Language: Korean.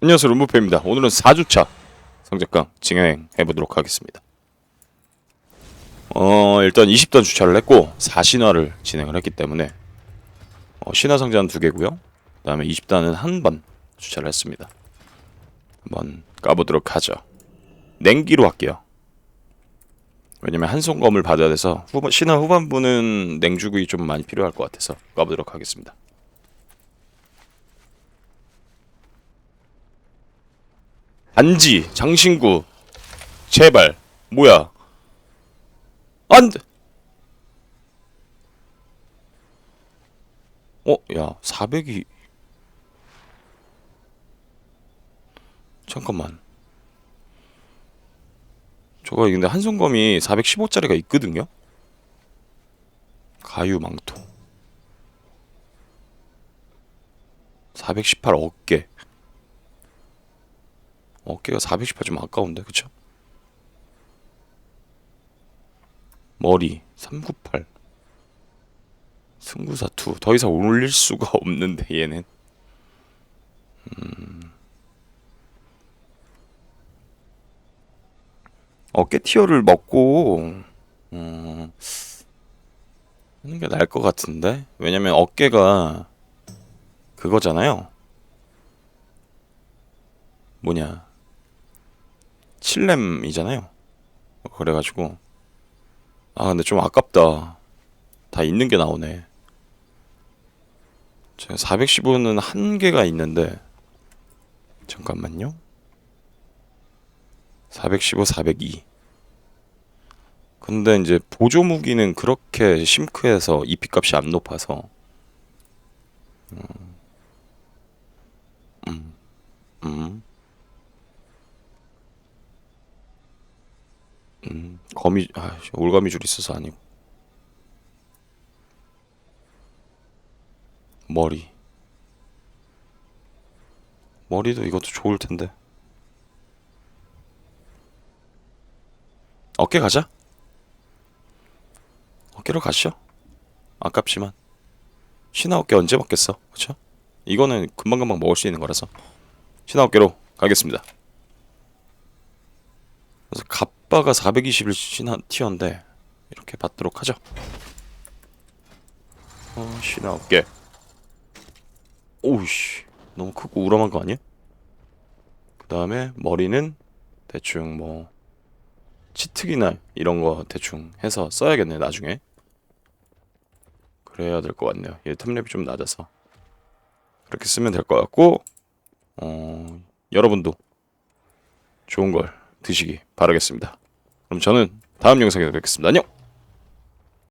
안녕하세요 룸부페입니다. 오늘은 4주차 성적강 진행해보도록 하겠습니다. 어 일단 20단 주차를 했고 4신화를 진행을 했기 때문에 어, 신화 상자는 두 개고요. 그 다음에 20단은 한 번 주차를 했습니다. 한번 까보도록 하죠. 냉기로 할게요. 왜냐면 한손검을 받아야 돼서 후반, 신화 후반부는 냉주구이 좀 많이 필요할 것 같아서 까보도록 하겠습니다 반지 장신구 제발 뭐야 안 돼 어, 야, 400이 잠깐만. 저거 근데 한손검이 415짜리가 있거든요. 가유 망토. 418 어깨. 어깨가 418 좀 아까운데, 그쵸? 머리 398. 승구사 2. 더 이상 올릴 수가 없는데 얘는. 음. 어깨 티어를 먹고 음, 하는 게 나을 것 같은데 왜냐면 어깨가 그거잖아요. 뭐냐 7렘이잖아요. 그래가지고 아 근데 좀 아깝다. 다 있는 게 나오네. 제가 415는 한 개가 있는데 잠깐만요. 415, 402. 근데 이제 보조 무기는 그렇게 심크해서 EP 값이 안 높아서 음, 음, 음, 음, 거미, 아, 올가미 줄 있어서 아니고 머리, 머리도 이것도 좋을 텐데 어깨 가자. 어깨로 가시죠. 아깝지만 신화 어깨 언제 먹겠어, 그렇죠? 이거는 금방금방 먹을 수 있는 거라서 신화 어깨로 가겠습니다. 갑바가 421 신화 티어인데 이렇게 받도록 하죠. 어, 신화 어깨. 오우씨, 너무 크고 우람한 거 아니야? 그 다음에 머리는 대충 뭐 치트기나 이런 거 대충 해서 써야겠네 나중에 그래야 될 것 같네요 얘 탑랩이 좀 낮아서 그렇게 쓰면 될 것 같고 어, 여러분도 좋은 걸 드시기 바라겠습니다. 그럼 저는 다음 영상에서 뵙겠습니다. 안녕